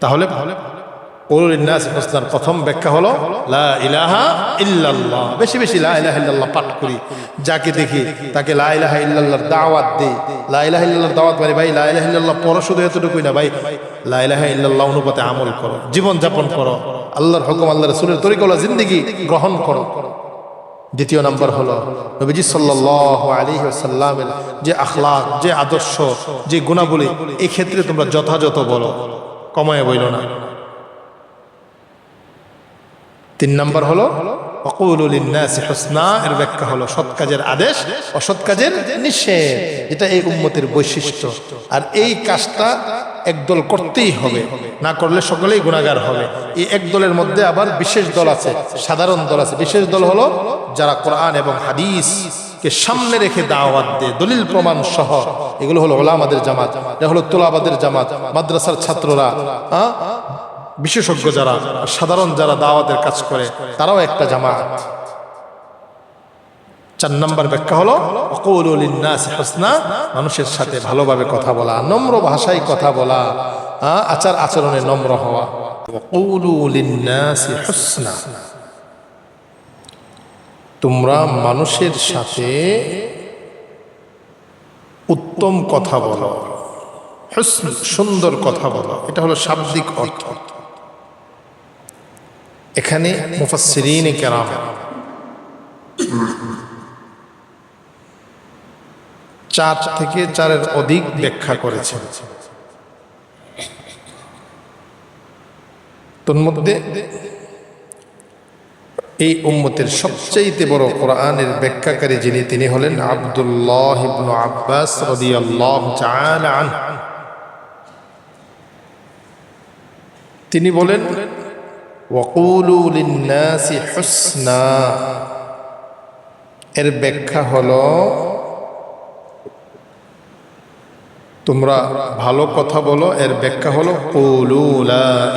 তাহলে প্রথম ব্যাখ্যা হলো, লা ইলাহা ইল্লাল্লাহ। বেশি বেশি লা পাঠ করি। যাকে দেখি তাকে লা ইল্লাল্লাহর দাওয়াত দেই। দাওয়াত মানে ভাই, লা পড়া শুধু এতটুকুই না ভাই। লা অনুপাতে আমল করো জীবন যাপন করো। আল্লাহর হুকুম আল্লাহ রাসূলের তরিকলা জিন্দেগি গ্রহণ করো। দ্বিতীয় নাম্বার হলো, নবীজি ওয়াসাল্লামের যে আখলাক, যে আদর্শ, যে গুণাবলী, এই ক্ষেত্রে তোমরা যথাযথ বলো। কমায় বইল না। তিন নম্বর হলো এর ব্যাখ্যা সৎ কাজের আদেশ, অসৎ কাজের যেটা বৈশিষ্ট্য। আর এই কাজটা একদল করতেই হবে, না করলে সকলেই গুণাগার হবে। এই মধ্যে আবার বিশেষ দল আছে, সাধারণ দল আছে। বিশেষ দল হলো যারা কোরআন এবং হাদিস কে সামনে রেখে দাওয়াত দেয়, দলিল প্রমাণ সহ, এগুলো হলো ওলামাদের জামাত এটা হলো তোলাবাদের জামাত, মাদ্রাসার ছাত্ররা বিশেষজ্ঞ যারা সাধারণ যারা দাওয়াতের কাজ করে, তারাও একটা জামাত। চার নম্বর ব্যাখ্যা হলো হুসনা, মানুষের সাথে ভালোভাবে কথা বলা, নম্র ভাষায় কথা বলা আচার আচরণে নম্র হওয়া। হুসনা। তোমরা মানুষের সাথে উত্তম কথা বলো। সুন্দর কথা বলো। এটা হলো শাব্দিক অর্থ। এখানে কেরাম। চার থেকে চারের অধিক ব্যাখ্যা করেছেন তোর মধ্যে এই উম্মতের সবচাইতে বড় কোরআনের ব্যাখ্যাকারী যিনি, তিনি হলেন আব্দুল্লাহ ইবনু আব্বাস তিনি বলেন, ওয়াকুলু লিন্নাসি হুসনা। এর ব্যাখ্যা হলো, তোমরা ভালো কথা বলো। এর ব্যাখ্যা হলো, কুলু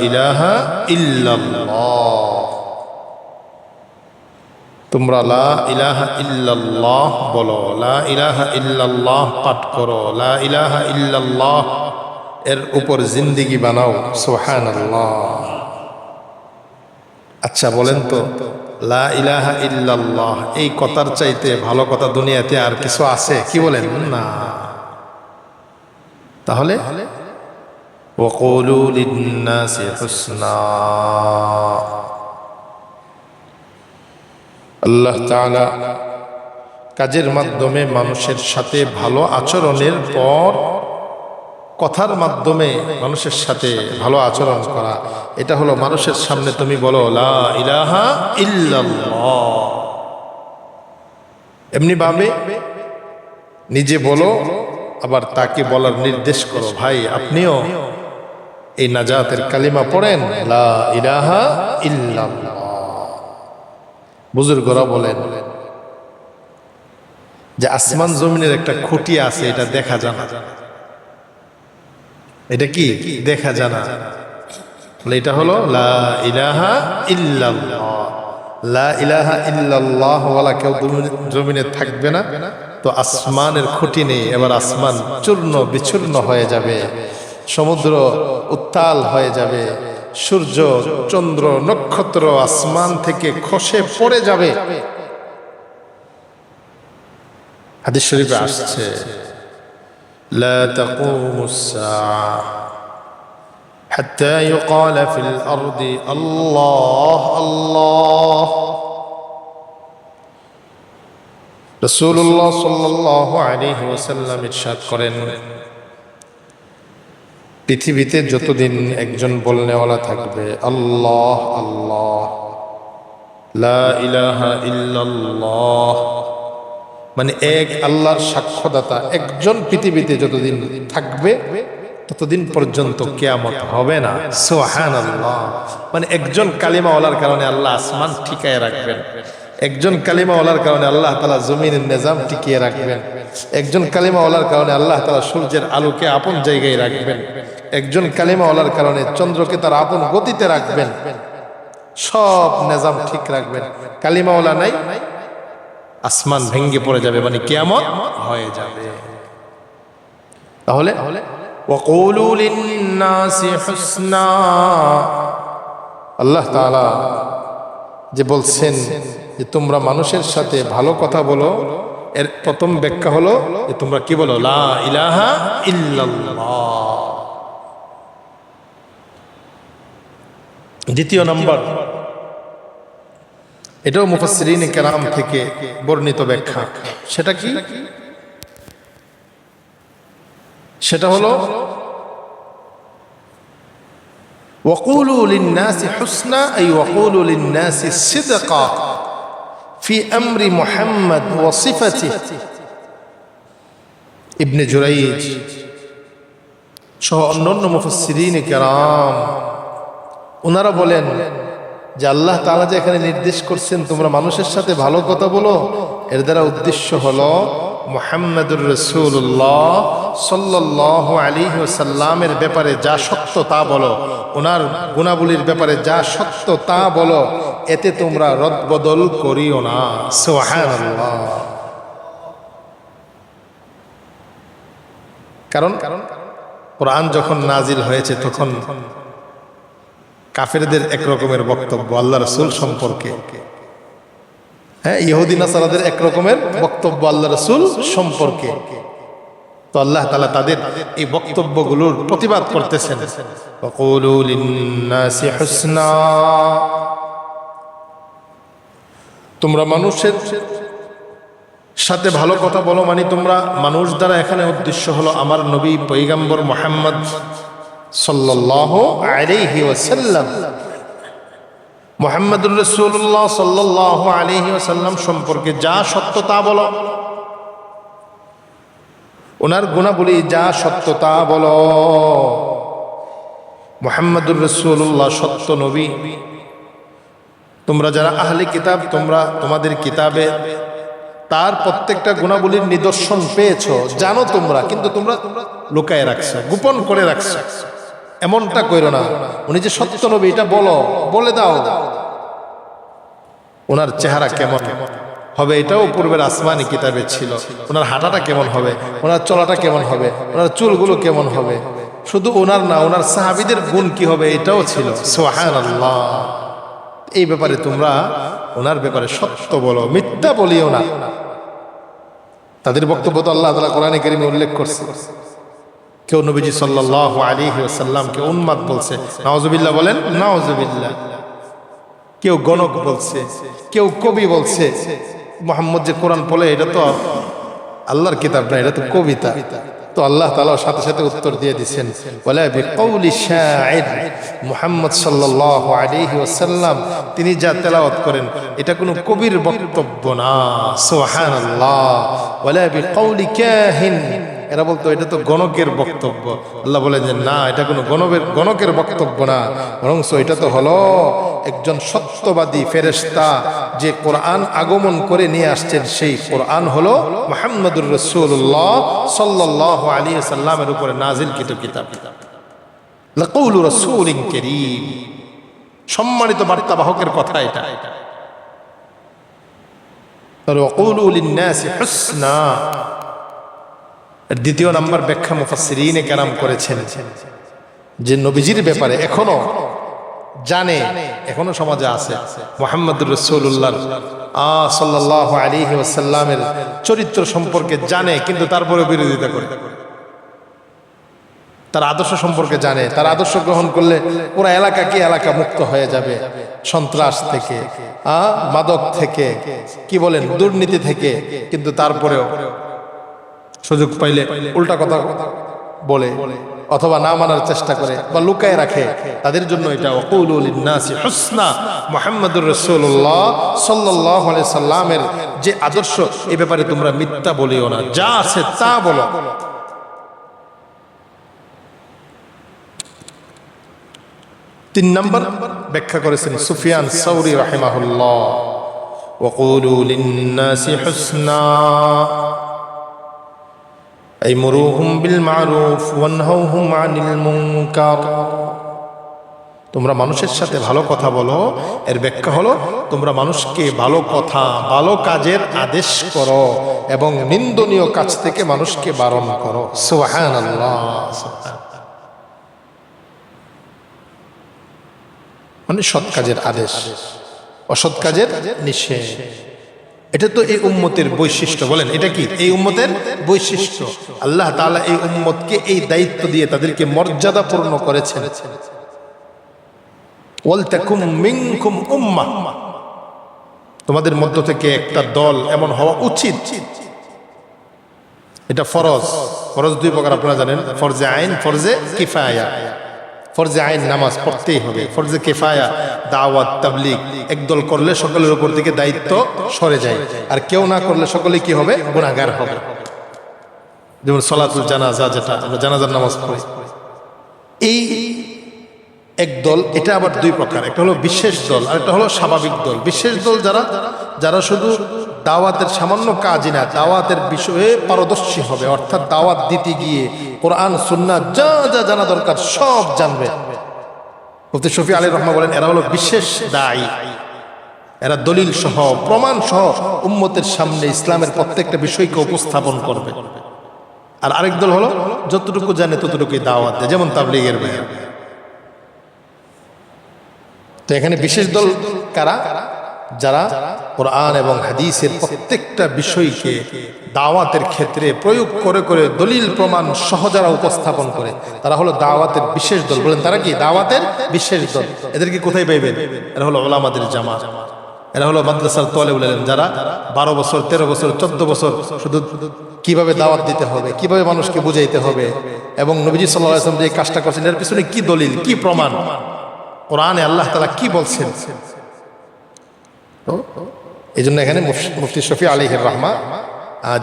ইলাহা ইল্লাল্লাহ। তোমরা লা ইলাহা ইল্লাল্লাহ বলো লা ইলাহা ইল্লাল্লাহ পাঠ করো লা ইলাহা ইল্লাল্লাহ এর উপর জিন্দিগি বানাও সুবহানাল্লাহ আচ্ছা বলেন তো লা ইলাহা ইল্লাল্লাহ এই কথার চাইতে ভালো কথা দুনিয়াতে আর কিছু আছে কি বলেন না তাহলে وقولوا للناس حسنا আল্লাহ তাআলা কাজের মাধ্যমে মানুষের সাথে ভালো আচরণের পর কথার মাধ্যমে মানুষের সাথে ভালো আচরণ করা। এটা হলো মানুষের সামনে তুমি বলো, লা এমনি ভাবে নিজে বলো, আবার তাকে বলার নির্দেশ করো, ভাই, আপনিও এই নাজাতের কালিমা পড়েন, লা ইলাহা ইল্লাল্লাহ। বুজুর্গরা বলেন যে আসমান জমিনের একটা খুঁটি আছে, এটা দেখা জানা এটা কি? দেখা জানা বলে এটা হলো লা ইলাহা ইল্লাল্লাহ। লা ইলাহা ইল্লাল্লাহ ওয়ালা কেউ জমিনে- থাকবে না, তো আসমানের খুঁটি নেই, এবার আসমান চূর্ণ বিচূর্ণ হয়ে যাবে, সমুদ্র উত্তাল হয়ে যাবে সূর্য চন্দ্র নক্ষত্র আসমান থেকে খসে পড়ে যাবে হাদিস শরীফে আসছে لا تقوم الساعة حتى يقال في الأرض الله الله رسول الله صلى الله عليه وسلم ইরশাদ করেন পৃথিবীতে যতদিন একজন বলনেওয়ালা থাকবে, আল্লাহ আল্লাহ, লা ইলাহা মানে এক আল্লাহর সাক্ষ্যদাতা, একজন পৃথিবীতে যতদিন থাকবে, ততদিন পর্যন্ত কেয়ামত হবে না। সোহান আল্লাহ মানে একজন কালিমাওয়ালার কারণে আল্লাহ আসমান ঠিকায় রাখবেন। একজন কালিমাওয়ালার কারণে আল্লাহ তালা জমিনের নিজাম টিকিয়ে রাখবেন। একজন কালিমাওয়ালার কারণে আল্লাহ তালা সূর্যের আলোকে আপন জায়গায় রাখবেন। একজন কালিমাওয়ালার কারণে চন্দ্রকে তার আপন গতিতে রাখবেন। সব নেজাম ঠিক রাখবেন। কালিমাওয়ালা নাই আসমান ভেঙ্গে পড়ে যাবে মানে কেমন হয়ে যাবে। তাহলে? আল্লাহ তালা যে বলছেন যে তোমরা মানুষের সাথে ভালো কথা বলো এর প্রথম ব্যাখ্যা হলো তোমরা কি বলো? লা ইলাহা ইল্লাল্লাহ। দ্বিতীয় নম্বর এটাও মুফাসসিরিন কেরাম থেকে বর্ণিত ব্যাখ্যা সেটা কি সেটা হলো وقولوا للناس حسنا أي وقولوا للناس صدقا في أمر محمد وصفته ابن جريج সহ অন্যান্য মুফসিরিন কেরাম ওনারা বলেন যে আল্লাহ তাআলা যে এখানে নির্দেশ করছেন তোমরা মানুষের সাথে ভালো কথা বলো এর দ্বারা উদ্দেশ্য হলো মোহাম্মদুর রসুল্লাহ সাল্লাহ আলী সাল্লামের ব্যাপারে যা সত্য তা বলো ওনার গুণাবলীর ব্যাপারে যা সত্য তা বলো এতে তোমরা রদবদল করিও না সুবহানাল্লাহ কারণ কোরআন যখন নাজিল হয়েছে তখন কাফেরদের একরকমের বক্তব্য, আল্লাহ রসুল সম্পর্কে। হ্যাঁ ইহুদিন নাসারাদের একরকমের বক্তব্য, আল্লাহ রসুল সম্পর্কে। তো আল্লাহ তালা তাদের এই বক্তব্যগুলোর প্রতিবাদ করতেছেন। তোমরা মানুষের সাথে ভালো কথা বলো মানে তোমরা মানুষ দ্বারা এখানে উদ্দেশ্য হলো আমার নবী পৈগাম্বর মোহাম্মদ সম্পর্কে যা সত্য তা বলো। ওনার গুণাবলী যা সত্য তা বলো। মোহাম্মদুর রসুল্লাহ সত্য নবী। তোমরা যারা আহলে কিতাব, তোমরা তোমাদের কিতাবে তার প্রত্যেকটা গুণাবলীর নিদর্শন পেয়েছ। জানো তোমরা, কিন্তু তোমরা লুকায় রাখছো, গোপন করে রাখছো। এমনটা কইরো না। উনি যে সত্য নবী এটা বলো। বলে দাও। ওনার চেহারা কেমন? হবে এটাও পূর্বের আসমানি কিতাবে ছিল। ওনার হাঁটাটা কেমন হবে? ওনার চলাটা কেমন হবে? ওনার চুলগুলো কেমন হবে? শুধু ওনার না ওনার সাহাবিদের গুণ কি হবে? এটাও ছিল। সোহান আল্লাহ এই ব্যাপারে তোমরা ওনার ব্যাপারে সত্য বলো মিথ্যা বলিও না। তাদের বক্তব্য তো আল্লাহ তালা কোরআনে কেরিমে উল্লেখ করছে। কেউ নবীজি সাল্লাহ আলী সাল্লামকে উন্মাদ বলছে। নওয়াজবিল্লা বলেন নওয়াজবিল্লা কেউ গণক বলছে, কেউ কবি বলছে, মোহাম্মদ যে কোরআন বলে এটা তো আল্লাহর কিতাব না, এটা তো কবিতা। তো আল্লাহ তালা সাথে সাথে উত্তর দিয়ে দিচ্ছেন বলে মুহাম্মদ সাল্লাহ আলাইহি ওয়াসাল্লাম, তিনি যা তেলাওয়াত করেন, এটা কোনো কবির বক্তব্য না। সুবহানাল্লাহ। বলে বিকৌলি কাহিন এরা বলতো, এটা তো গণকের বক্তব্য। আল্লাহ বলেন যে, না, এটা কোনো গণবের, গণকের বক্তব্য না। বরং এটা তো হলো একজন সত্যবাদী ফেরেস্তা যে কোরআন আগমন করে নিয়ে আসছেন। সেই কোরআন হলো মোহাম্মদুর রসুল্লাহ সাল্লাহ আলী সাল্লামের উপরে নাজিল কিত কিতাব। লকৌল রসুল করিম। সম্মানিত বার্তাবাহকের কথা এটা। হুসনা। দ্বিতীয় নাম্বার ব্যাখ্যা মুফাসসিরিনে কেরাম করেছেন, যে নবীজির ব্যাপারে এখনও জানে, এখনও সমাজে আছে মোহাম্মদুর রসুল্লাহ আ সাল্লাহ আলিহি ওসাল্লামের চরিত্র সম্পর্কে জানে, কিন্তু তারপরে বিরোধিতা করে। তার আদর্শ সম্পর্কে জানে, তার আদর্শ গ্রহণ করলে পুরো এলাকা কি এলাকা মুক্ত হয়ে যাবে? সন্ত্রাস থেকে মাদক থেকে, কি বলেন, দুর্নীতি থেকে, কিন্তু তারপরেও সুযোগ পাইলে উল্টা কথা বলে অথবা না মানার চেষ্টা করে বা লুকায় রাখে তাদের জন্য এটা হুসনা মোহাম্মদুর রসুল্লাহ সাল্লাহ সাল্লামের যে আদর্শ এ ব্যাপারে তোমরা মিথ্যা বলিও না যা আছে তা বলো তিন নম্বর ব্যাখ্যা করেছেন সুফিয়ান সৌরি রাহিমাহুল্লাহ وقولوا للناس حسنا তোমরা মানুষের সাথে ভালো কথা বলো, এর ব্যাখ্যা হলো, তোমরা মানুষকে ভালো কথা, ভালো কাজের আদেশ করো এবং নিন্দনীয় কাজ থেকে মানুষকে বারণ করো। সোহান মানে সৎ কাজের আদেশ, অসৎ কাজের নিষেধ। এটা তো এই উম্মতের বৈশিষ্ট্য, বলেন, এটা কি? এই উম্মতের বৈশিষ্ট্য। আল্লাহ তাআলা এই উম্মতকে এই দায়িত্ব দিয়ে তাদেরকে করেছেন। ওয়ালতাকুম মিনকুম উম্মাহ তোমাদের মধ্য থেকে একটা দল এমন হওয়া উচিত। এটা ফরজ। ফরজ দুই প্রকার, আপনারা জানেন, ফরজে আইন, ফরজে কিফায়া। ফরজে আইন নামাজ পড়তেই হবে। ফরজে কেফায়া, দাওয়াত, তাবলিগ, একদল করলে সকলের উপর থেকে দায়িত্ব সরে যায়। আর কেউ না করলে সকলে কি হবে? গুণাগার হবে। যেমন সলাতুল জানাজা যেটা, আমরা জানাজার নামাজ পড়ি। এই এক দল, এটা আবার দুই প্রকার। একটা হলো বিশেষ দল, আর একটা হলো স্বাভাবিক দল। বিশেষ দল যারা যারা শুধু দাওয়াতের সামান্য কাজই না, দাওয়াতের বিষয়ে পারদর্শী হবে। অর্থাৎ দাওয়াত দিতে গিয়ে কোরআন সুন্না যা যা জানা দরকার সব জানবে। মুফতি শফি আলী রহমা বলেন, এরা হলো বিশেষ দায়ী। এরা দলিল সহ, প্রমাণ সহ উম্মতের সামনে ইসলামের প্রত্যেকটা বিষয়কে উপস্থাপন করবে। আর আরেক দল হলো, যতটুকু জানে ততটুকুই দাওয়াত দেয়, যেমন তাবলিগের ভাইয়া তো এখানে বিশেষ দল কারা? যারা কোরআন এবং হাদিসের প্রত্যেকটা বিষয়কে দাওয়াতের ক্ষেত্রে প্রয়োগ করে করে দলিল প্রমাণ সহ যারা উপস্থাপন করে তারা হলো দাওয়াতের বিশেষ দল। বলেন তারা কি? দাওয়াতের বিশেষ দল। এদেরকে কোথায় পাইবেন? এরা হলো ওলামাদের জামা এরা হলো মাদ্রাসার তলে বলেন যারা বারো বছর তেরো বছর চোদ্দ বছর শুধু কীভাবে দাওয়াত দিতে হবে কীভাবে মানুষকে বুঝাইতে হবে এবং নবীজি সাল্লাহ আসলাম যে কাজটা করছেন এর পিছনে কি দলিল কি প্রমাণ? কোরআনে আল্লাহ তালা কি বলছেন? এই জন্য এখানে মুফতি শফি আলিহের রহমা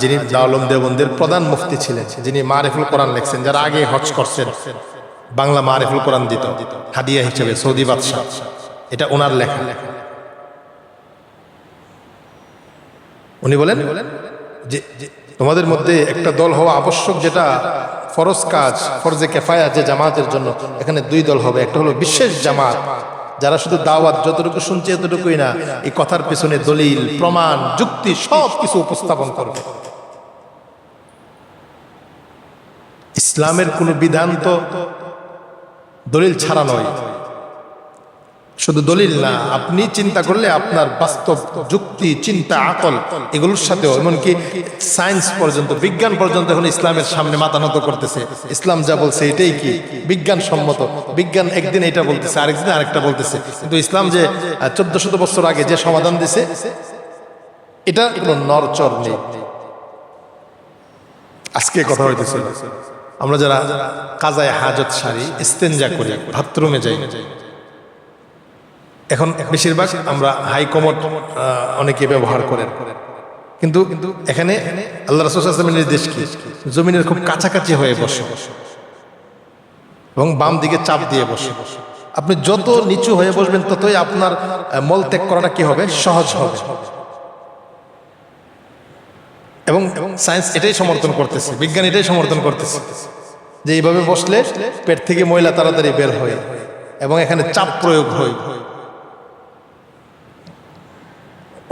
যিনি দাউলম দেবন্দের প্রধান মুফতি ছিলেন, যিনি মারিফুল কোরআন লেখছেন, যারা আগে হজ করছেন, বাংলা মারিফুল কোরআন দিত, হাদিয়া হিসেবে, সৌদি বাদশাহ, এটা ওনার লেখা। উনি বলেন যে তোমাদের মধ্যে একটা দল হওয়া আবশ্যক যেটা ফরজ কাজ, ফরজে কেফায়া যে জামাতের জন্য এখানে দুই দল হবে। একটা হলো বিশেষ জামাত, যারা শুধু দাওয়াত যতটুকু শুনছে এতটুকুই না, এই কথার পেছনে দলিল, প্রমাণ, যুক্তি সব কিছু উপস্থাপন করবে। ইসলামের কোন বিধান তো দলিল ছাড়া নয়। শুধু দলিল না, আপনি চিন্তা করলে আপনার বাস্তব যুক্তি, চিন্তা, আকল এগুলোর সাথেও, এমনকি সায়েন্স পর্যন্ত, বিজ্ঞান পর্যন্ত এখন ইসলামের সামনে মাথা নত করতেছে। ইসলাম যা বলছে এটাই কি? বিজ্ঞান সম্মত বিজ্ঞান একদিন এটা বলতেছে, আরেকদিন আরেকটা বলতেছে। কিন্তু ইসলাম যে চোদ্দ শত বছর আগে যে সমাধান দিছে, এটা কোনো নরচর নেই। আজকে কথা হইতেছিল আমরা যারা কাজায় হাজত সারি ইস্তেঞ্জা করি, বাথরুমে যাই এখন বেশিরভাগ আমরা হাই কমোড অনেকে ব্যবহার করেন কিন্তু কিন্তু এখানে আল্লাহ রসুলের নির্দেশ কি? জমিনের খুব কাছাকাছি হয়ে বসে এবং বাম দিকে চাপ দিয়ে বসে। আপনি যত নিচু হয়ে বসবেন ততই আপনার মল ত্যাগ করাটা কি হবে? সহজ হবে। এবং সায়েন্স এটাই সমর্থন করতেছে, বিজ্ঞান এটাই সমর্থন করতেছে যে এইভাবে বসলে পেট থেকে ময়লা তাড়াতাড়ি বের হয় এবং এখানে চাপ প্রয়োগ হয়।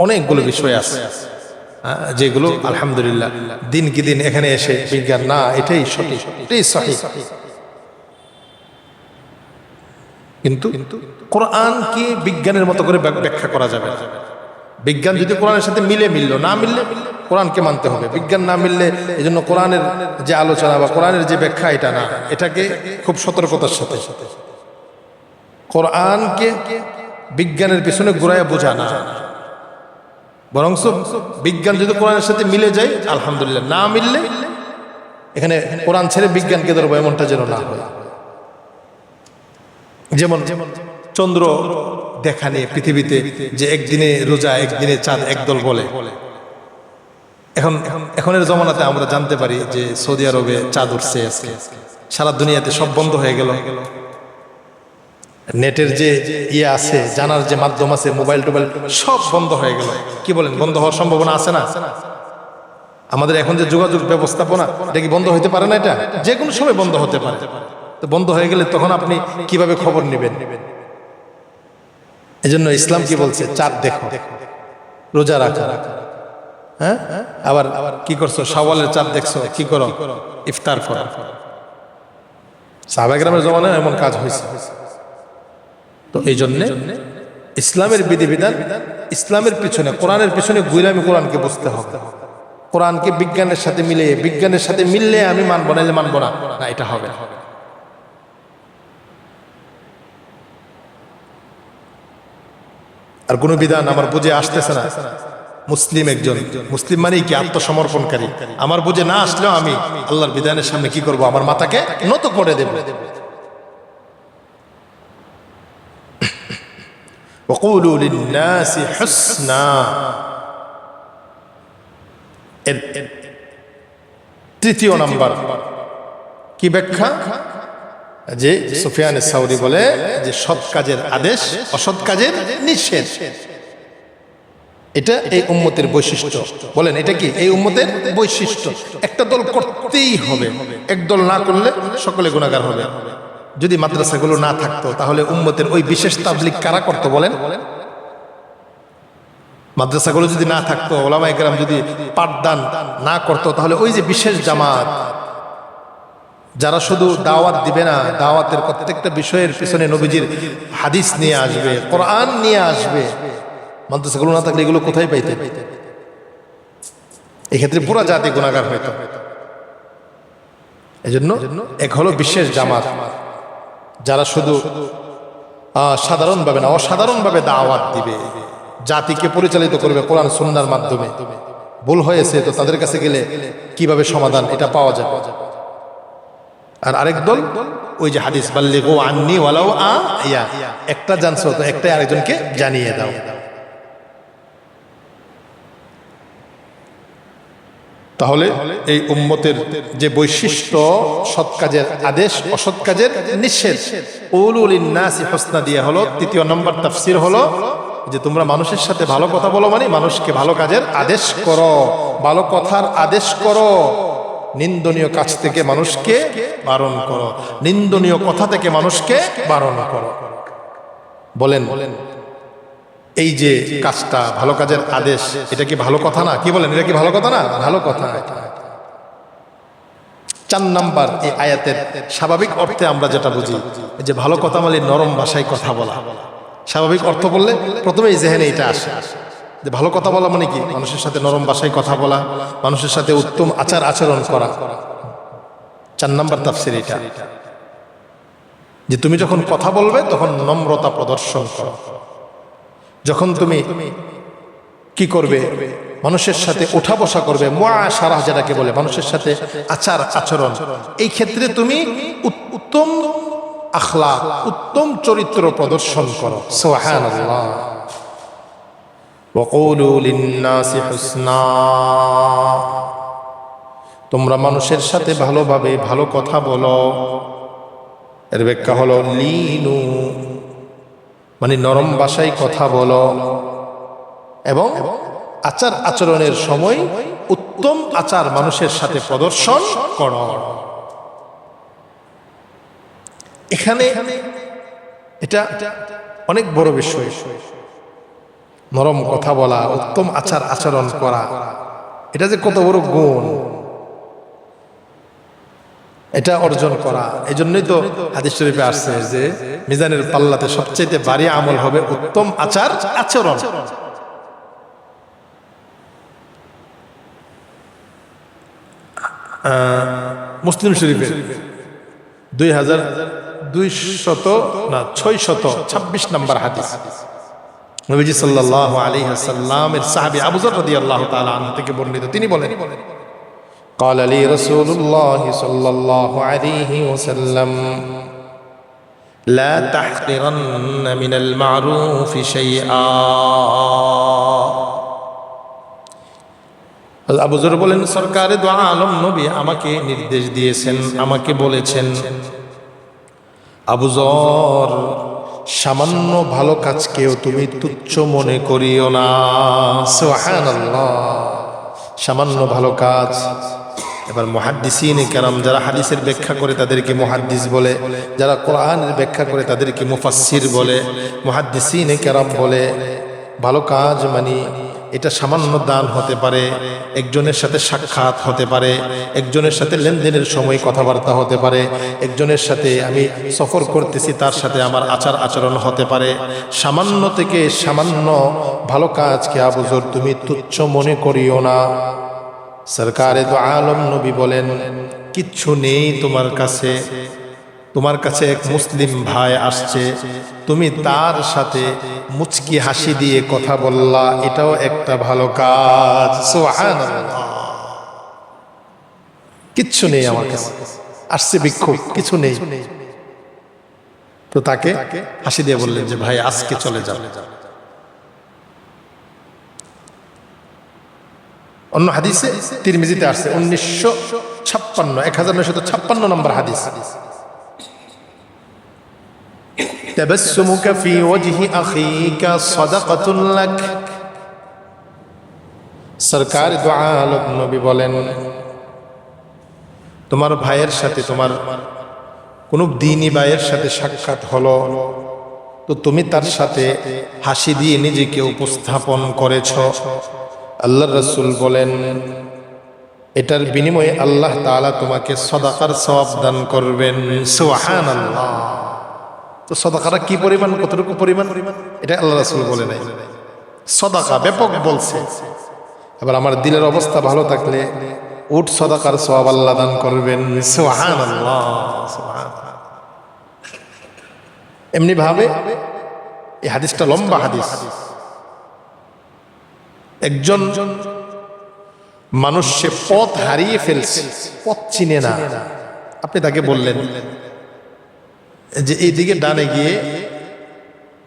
অনেকগুলো বিষয় আছে যেগুলো আলহামদুলিল্লাহ দিন কি দিন এখানে এসে বিজ্ঞান, না, এটাই সঠিক এটাই সঠিক। কিন্তু কোরআনকে বিজ্ঞানের মতো করে ব্যাখ্যা করা যাবে? বিজ্ঞান যদি কোরআনের সাথে মিলে মিলল, না মিললে কোরআনকে মানতে হবে। বিজ্ঞান না মিললে এই জন্য কোরআনের যে আলোচনা বা কোরআনের যে ব্যাখ্যা, এটা না। এটাকে খুব সতর্কতার সাথে। কোরআনকে বিজ্ঞানের পিছনে ঘুরাইয়া বোঝা না। বরং বিজ্ঞান যদি কোরআনের সাথে মিলে যায়, আলহামদুলিল্লাহ। না মিললে এখানে কোরআন ছেড়ে বিজ্ঞানকে ধরবো, এমনটা যেন না হয়। যেমন চন্দ্র দেখা নিয়ে পৃথিবীতে যে একদিনে রোজা, একদিনে চাঁদ, একদল বলে। এখন, এখনের জমানাতে আমরা জানতে পারি যে সৌদি আরবে চাঁদ উঠছে আজকে। সারা দুনিয়াতে সব বন্ধ হয়ে গেল। নেটের যে ইয়ে আছে, জানার যে মাধ্যম আছে, মোবাইল টোবাইল, সব বন্ধ হয়ে গেল। কি বলেন, বন্ধ হওয়ার সম্ভাবনা আছে না? আমাদের এখন যে যোগাযোগ ব্যবস্থাপনা, এটা কি বন্ধ হতে পারে না এটা? যে কোনো সময় বন্ধ হতে পারে। তো বন্ধ হয়ে গেলে তখন আপনি কীভাবে খবর নেবেন? এজন্য ইসলাম কি বলছে? চাঁদ দেখো। রোজা রাখো। হ্যাঁ? আবার কি করছ? সওয়ালের চাঁদ দেখছ? কি করো? ইফতার করো। সাহাবাগ্রামের জমানায় এমন কাজ হয়েছে। এই জন্যে ইসলামের বিধিবিধান ইসলামের পিছনে, কোরআনের পিছনে আমি কোরআনকে বুঝতে হবে। কোরআনকে বিজ্ঞানের সাথে মিলে বিজ্ঞানের সাথে মিললে আমি মানবো, নাইলে মানবো না। না, এটা হবে না। আর কোনো বিধান আমার বুঝে আসতেছে না। মুসলিম একজন। মুসলিম মানেই কি আত্মসমর্পণকারী? আমার বুঝে না আসলেও আমি আল্লাহর বিধানের সামনে কি করব? আমার মাথাকে নত করে দেব। وقولوا للناس حسنا এর তৃতীয় নাম্বার কি ব্যাখ্যা যে সুফিয়ান সাউরি বলে যে সৎ কাজের আদেশ অসৎ কাজের নিষেধ এটা এই উম্মতের বৈশিষ্ট্য বলেন এটা কি এই উম্মতের বৈশিষ্ট্য একটা দল করতেই হবে এক দল না করলে সকলে গুণাগার হবে যদি মাদ্রাসাগুলো না থাকতো, তাহলে উম্মতের ওই বিশেষ তাবলিক কারা করতো বলেন? মাদ্রাসাগুলো যদি না থাকতো ওলামা একরাম যদি পাঠদান না করতো, তাহলে ওই যে বিশেষ জামাত, যারা শুধু দাওয়াত দিবে না, দাওয়াতের প্রত্যেকটা বিষয়ের পিছনে নবীজির হাদিস নিয়ে আসবে, কোরআন নিয়ে আসবে, মাদ্রাসাগুলো না থাকলে এগুলো কোথায় পাইতে? এক্ষেত্রে পুরো জাতি গুণাগার এই জন্য এক হলো বিশেষ জামাত। যারা শুধু সাধারণভাবে না, অসাধারণভাবে দাওয়াত দিবে, জাতিকে পরিচালিত করবে কোরআন সুন্নার মাধ্যমে। ভুল হয়েছে তো তাদের কাছে গেলে কীভাবে সমাধান এটা পাওয়া যাবে? আর আরেক দল, ওই যে হাদিস, বাল্লিগো আননি ওয়ালাও আ ইয়া। একটা জানছো তো একটাই আরেকজনকে জানিয়ে দাও। তাহলে এই উম্মতের যে বৈশিষ্ট্য, সৎ কাজের আদেশ, অসৎ কাজের নিষেধ। উলুল দিয়ে হলো, তৃতীয় নম্বর তাফসির হলো যে তোমরা মানুষের সাথে ভালো কথা বলো মানে মানুষকে ভালো কাজের আদেশ করো, ভালো কথার আদেশ করো। নিন্দনীয় কাজ থেকে মানুষকে বারণ করো, নিন্দনীয় কথা থেকে মানুষকে বারণ করো। বলেন বলেন এই যে কাজটা, ভালো কাজের আদেশ, এটা কি ভালো কথা না? কি বলেন, এটা কি ভালো কথা না? ভালো কথা। চার নাম্বার এই আয়াতের স্বাভাবিক অর্থে আমরা যেটা বুঝি যে ভালো কথা মানে নরম ভাষায় কথা বলা। স্বাভাবিক অর্থ বললে প্রথমে এই জেহেনে এটা আসে। যে ভালো কথা বলা মানে কি? মানুষের সাথে নরম ভাষায় কথা বলা, মানুষের সাথে উত্তম আচার আচরণ করা। চার নাম্বার তাফসির এটা। যে তুমি যখন কথা বলবে, তখন নম্রতা প্রদর্শন করো। যখন তুমি কি করবে? মানুষের সাথে ওঠা বসা করবে। মোয়া সারা যেটাকে বলে, মানুষের সাথে আচার আচরণ। এই ক্ষেত্রে তুমি উত্তম আখলা উত্তম চরিত্র প্রদর্শন করো। সোহান তোমরা মানুষের সাথে ভালোভাবে ভালো কথা বলো। এর ব্যাখ্যা হলো, লিনু মানে নরম ভাষায় কথা বলো। এবং আচার আচরণের সময় উত্তম আচার মানুষের সাথে প্রদর্শন কর। এখানে এটা অনেক বড় বিষয়। নরম কথা বলা, উত্তম আচার আচরণ করা, এটা যে কত বড় গুণ। এটা অর্জন করা। এই জন্যই তো হাদিস শরীফে আসছে যে, মিজানের পাল্লাতে সবচেয়ে ভারী আমল হবে উত্তম আচার আচরণ। মুসলিম শরীফে দুই হাজার দুই শত না ছয় শত ছাব্বিশ নম্বর হাদিস। নবীজি সাল্লাহ আলী সাল্লামের সাহাবি আবুজর রদি আল্লাহ তালা থেকে বর্ণিত। তিনি বলেন قال لي رسول الله صلى الله عليه وسلم لا تحقرن من المعروف شيئا আবু জর বলেন সরকারে দোয়া আলম নবী আমাকে নির্দেশ দিয়েছেন আমাকে বলেছেন আবু জর সামান্য ভালো কাজকেও তুমি তুচ্ছ মনে করিও না সুবহানাল্লাহ সামান্য ভালো কাজ এবার মহাদ্দিসিন কেরাম যারা হাদিসের ব্যাখ্যা করে তাদেরকে মহাদ্দিস বলে, যারা কোরআনের ব্যাখ্যা করে তাদেরকে মুফাসির বলে, মহাদ্দিসিন কেরাম বলে, ভালো কাজ মানে এটা সামান্য দান হতে পারে, একজনের সাথে সাক্ষাৎ হতে পারে, একজনের সাথে লেনদেনের সময় কথাবার্তা হতে পারে, একজনের সাথে আমি সফর করতেছি তার সাথে আমার আচার আচরণ হতে পারে, সামান্য থেকে সামান্য ভালো কাজকে আবুজর তুমি তুচ্ছ মনে করিও না। সরকারে তো আলম নবী বলেন, কিচ্ছু নেই তোমার কাছে। তোমার কাছে এক মুসলিম ভাই আসছে। তুমি তার সাথে মুচকি হাসি দিয়ে কথা বললা। এটাও একটা ভালো কাজ। কিচ্ছু নেই আমার কাছে। আসছে বিক্ষোভ কিছু নেই। তো তাকে হাসি দিয়ে বললেন যে, ভাই, আজকে চলে যাও। অন্য হাদিসে তিরমিজিতে আসছে উনিশশো ছাপ্পান্ন এক হাজার নয়শত ছাপ্পান্ন নম্বর হাদিস تبسمك في وجه أخيك صدقة لك সরকার দোয়া আলোক নবী বলেন তোমার ভাইয়ের সাথে তোমার কোন দিনী ভাইয়ের সাথে সাক্ষাৎ হলো তো তুমি তার সাথে হাসি দিয়ে নিজেকে উপস্থাপন করেছ আল্লাহ রসুল বলেন, এটার বিনিময়ে আল্লাহ তাআলা তোমাকে সদাকার সওয়াব দান করবেন। সুবহানাল্লাহ। তো সদাকারা কি পরিমাণ, কতটুকু পরিমাণ? এটা আল্লাহ রাসূল বলে নাই। সদাকা ব্যাপক বলছে। এবার আমার দিলের অবস্থা ভালো থাকলে উঠ সদাকার সওয়াব আল্লাহ দান করবেন। সুবহানাল্লাহ সুবহানাল্লাহ। এমনি ভাবে এই হাদিসটা লম্বা হাদিস। একজন মানুষ সে পথ হারিয়ে ফেলছে, পথ চিনে না। আপনি তাকে বললেন যে, এইদিকে ডানে গিয়ে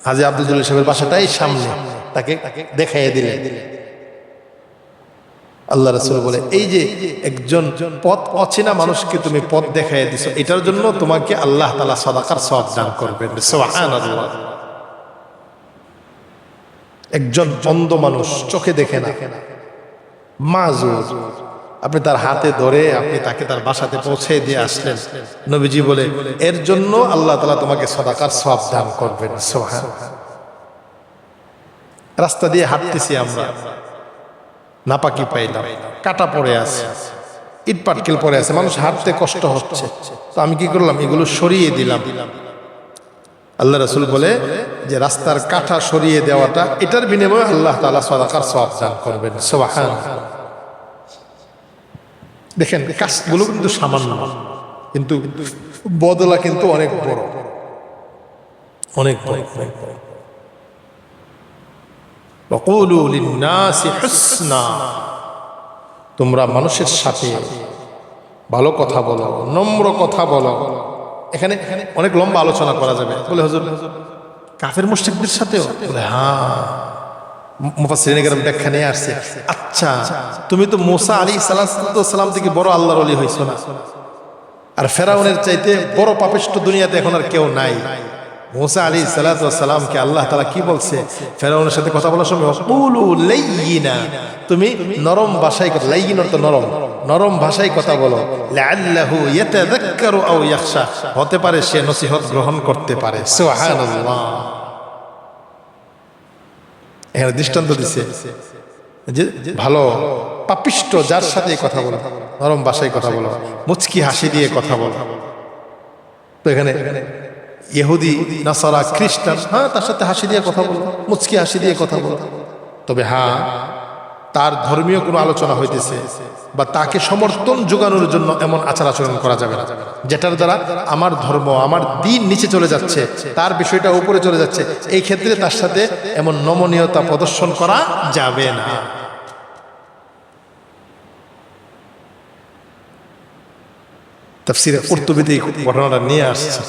হাজি আব্দুল সাহেবের বাসাটাই সামনে। তাকে দেখাইয়ে দিলেন। আল্লাহ রসুল বলে, এই যে একজন পথ অচেনা মানুষকে তুমি পথ দেখাইয়ে দিছো, এটার জন্য তোমাকে আল্লাহ তালা সদাকার সব দান করবেন। সুবহানাল্লাহ। একজন অন্ধ মানুষ চোখে দেখে না। মাজুর। আপনি তার হাতে ধরে আপনি তাকে তার বাসাতে পৌঁছে দিয়ে আসলেন। নবীজি বলে, এর জন্য আল্লাহ তালা তোমাকে সদাকার সব দান করবেন। সুবহান। রাস্তা দিয়ে হাঁটতেছি আমরা। নাপাকি পাইলাম। কাটা পড়ে আছে। ইট পাটকেল পড়ে আছে। মানুষ হাঁটতে কষ্ট হচ্ছে। তো আমি কি করলাম? এগুলো সরিয়ে দিলাম। আল্লাহ রসুল বলে যে রাস্তার কাঠা সরিয়ে দেওয়াটা, এটার বিনিময়ে আল্লাহ তালা সদাকার সব চান করবেন। সবাহান। দেখেন, কাজগুলো কিন্তু সামান্য, কিন্তু বদলা কিন্তু অনেক বড়। অনেক অনেক অনেক বড় তোমরা মানুষের সাথে ভালো কথা বলো, নম্র কথা বলো। এখানে অনেক লম্বা আলোচনা করা যাবে। বলে, হজুর, কাফের মুশিকদের সাথেও? বলে হ্যাঁ। মুফাসসিরিন ব্যাখ্যা নিয়ে আসছে। আচ্ছা তুমি তো মোসা আলী সালাম থেকে বড় আল্লাহর অলি হয়েছ না? আর ফেরাউনের চাইতে বড় পাপিষ্ট দুনিয়াতে এখন আর কেউ নাই। মুসা আলী সালাতামকে আল্লাহ তালা কি বলছে? ফেরাউনের সাথে কথা বলার সময় লাইয়িনা তুমি নরম ভাষায় কথা লাইয়িন অর্থ নরম। নরম ভাষায় কথা বলো। লাআল্লাহু ইয়াতাযাক্কারু আও ইয়াখশা। হতে পারে সে নসিহত গ্রহণ করতে পারে। সুবহানাল্লাহ। এখানে দৃষ্টান্ত দিছে যে ভালো পাপিষ্ট যার সাথে কথা বলো। নরম ভাষায় কথা বলো। মুচকি হাসি দিয়ে কথা বলো। তো এখানে ইহুদি, নাসারা, খ্রিস্টান হ্যাঁ তার সাথে হাসি দিয়ে কথা বলো, মুচকি হাসি দিয়ে কথা বলো। তবে হ্যাঁ তার ধর্মীয় কোনো আলোচনা হইতেছে বা তাকে সমর্থন যোগানোর জন্য এমন আচার আচরণ করা যাবে না, যেটার দ্বারা আমার ধর্ম, আমার দিন নিচে চলে যাচ্ছে, তার বিষয়টা উপরে চলে যাচ্ছে, এই ক্ষেত্রে তার সাথে এমন নমনীয়তা প্রদর্শন করা যাবে না। তাফসিরে কুরতুবিতে এই ঘটনাটা নিয়ে আসছে।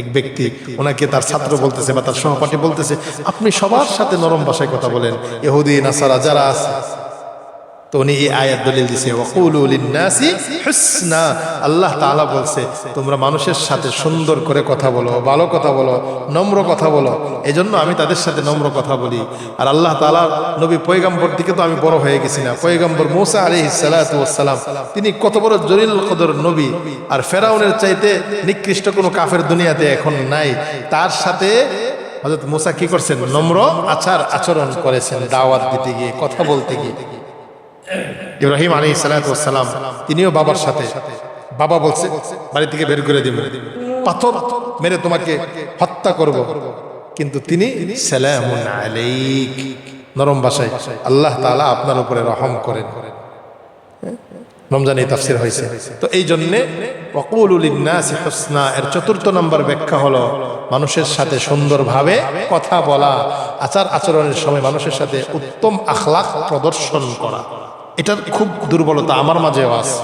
এক ব্যক্তি, ওনাকে তার ছাত্র বলতেছে বা তার সহপাঠী বলতেছে, আপনি সবার সাথে নরম ভাষায় কথা বলেন। এহুদি নাসারা যারা আছে তো উনি এই আয়াত দলিল দিছে আল্লাহ তাআলা বলছে, তোমরা মানুষের সাথে সুন্দর করে কথা বলো, ভালো কথা বলো, নম্র কথা বলো। এজন্য আমি তাদের সাথে নম্র কথা বলি। আর আল্লাহ তাআলা নবী পয়গাম্বর দিকে তো আমি বড় হয়ে গেছি না। পয়গাম্বর মুসা আলাইহিস সালাতু তিনি কত বড় জলিল কদর নবী। আর ফেরাউনের চাইতে নিকৃষ্ট কোনো কাফের দুনিয়াতে এখন নাই। তার সাথে হজরত মুসা কি করছেন? নম্র আচার আচরণ করেছেন, দাওয়াত দিতে গিয়ে, কথা বলতে গিয়ে। ইব্রাহিম আলী সালাম, তিনিও বাবার সাথে। বাবা বলছে, বাড়ি থেকে বের করে দিব। পাথর মেরে তোমাকে হত্যা করব। কিন্তু তিনি সালামুন আলাইক। নরম ভাষায় আল্লাহ তাআলা আপনার উপরে রহম করেন। রমজান তাফসির হয়েছে। তো এই জন্যে হুসনা, এর চতুর্থ নম্বর ব্যাখ্যা হলো মানুষের সাথে সুন্দরভাবে কথা বলা আচার আচরণের সময় মানুষের সাথে উত্তম আখলাক প্রদর্শন করা। এটার খুব দুর্বলতা আমার মাঝেও আছে।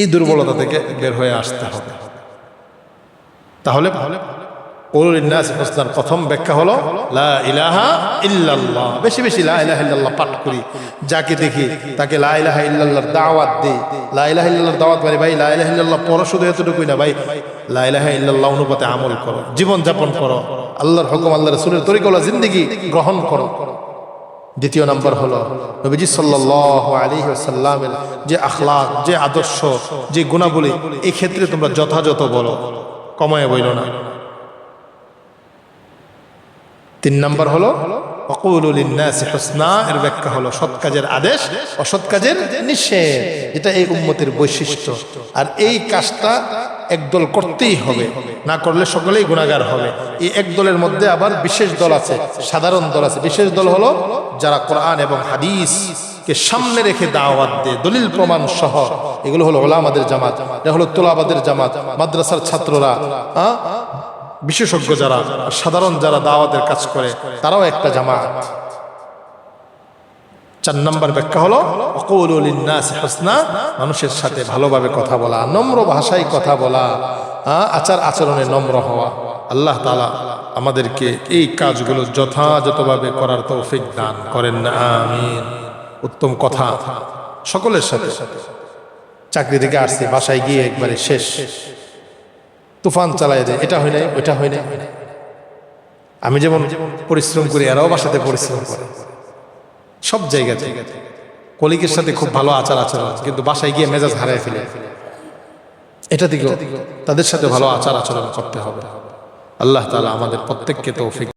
এই দুর্বলতা থেকে বের হয়ে আসতে হবে। তাহলে প্রথম ব্যাখ্যা হলো ইলাহা ইল্লাল্লাহ। বেশি বেশি লা ইল্লাল্লাহ পাঠ করি। যাকে দেখি তাকে লা ইলাহা ইল্লাল্লাহর দাওয়াত দেই। লা ইলাহা ইল্লাল্লাহর দাওয়াত মানে ভাই, লা ইলাহা ইল্লাল্লাহ পড়া শুধু এতটুকুই না ভাই। লা ইলাহা ইল্লাল্লাহ অনুপাতে আমল করো জীবন যাপন করো। আল্লাহর হুকুম আল্লাহ রাসূলের তরিকওয়ালা জিন্দেগি গ্রহণ করো। দ্বিতীয় নম্বর হলো নবীজি সাল্লাল্লাহু আলাইহি ওয়াসাল্লামের যে আখলাক, যে আদর্শ, যে গুণাবলী, এই ক্ষেত্রে তোমরা যথাযথ বলো। কমায় বইল না। তিন নম্বর হলো অকুলিন্নাসি হুসনা, এর ব্যাখ্যা হলো সৎ কাজের আদেশ, অসৎ কাজের নিষেধ এটা এই উম্মতের বৈশিষ্ট্য। আর এই কাজটা একদল করতেই হবে। না করলে সকলেই গুণাগার হবে। এই এক দলের মধ্যে আবার বিশেষ দল আছে, সাধারণ দল আছে। বিশেষ দল হলো যারা কোরআন এবং হাদিস কে সামনে রেখে দাওয়াত দেয়, দলিল প্রমাণ সহ। এগুলো হলো ওলামাদের জামাত, এটা হলো তোলাবাদের জামাত, মাদ্রাসার ছাত্ররা বিশেষজ্ঞ যারা সাধারণ যারা দাওয়াতের কাজ করে, তারাও একটা জামাত। চার নম্বর ব্যাখ্যা হলো হোসনা মানুষের সাথে ভালোভাবে কথা বলা, নম্র ভাষায় কথা বলা আচার আচরণে নম্র হওয়া। আল্লাহ তালা আমাদেরকে এই কাজগুলো যথাযথভাবে করার তৌফিক দান করেন না, আমিন। উত্তম কথা, সকলের সাথে। চাকরি থেকে আসছি, বাসায় গিয়ে একবারে শেষ। তুফান চালায় দেয়, এটা হয় নাই, ওইটা হয় নাই। আমি যেমন পরিশ্রম করি, এরাও বাসাতে পরিশ্রম করে। সব জায়গাতে। কলিকের সাথে খুব ভালো আচার আচরণ, কিন্তু বাসায় গিয়ে মেজাজ হারায় ফেলে। এটা দিকেও তাদের সাথে ভালো আচার আচরণ করতে হবে। আল্লাহ তালা আমাদের প্রত্যেককে তৌফিক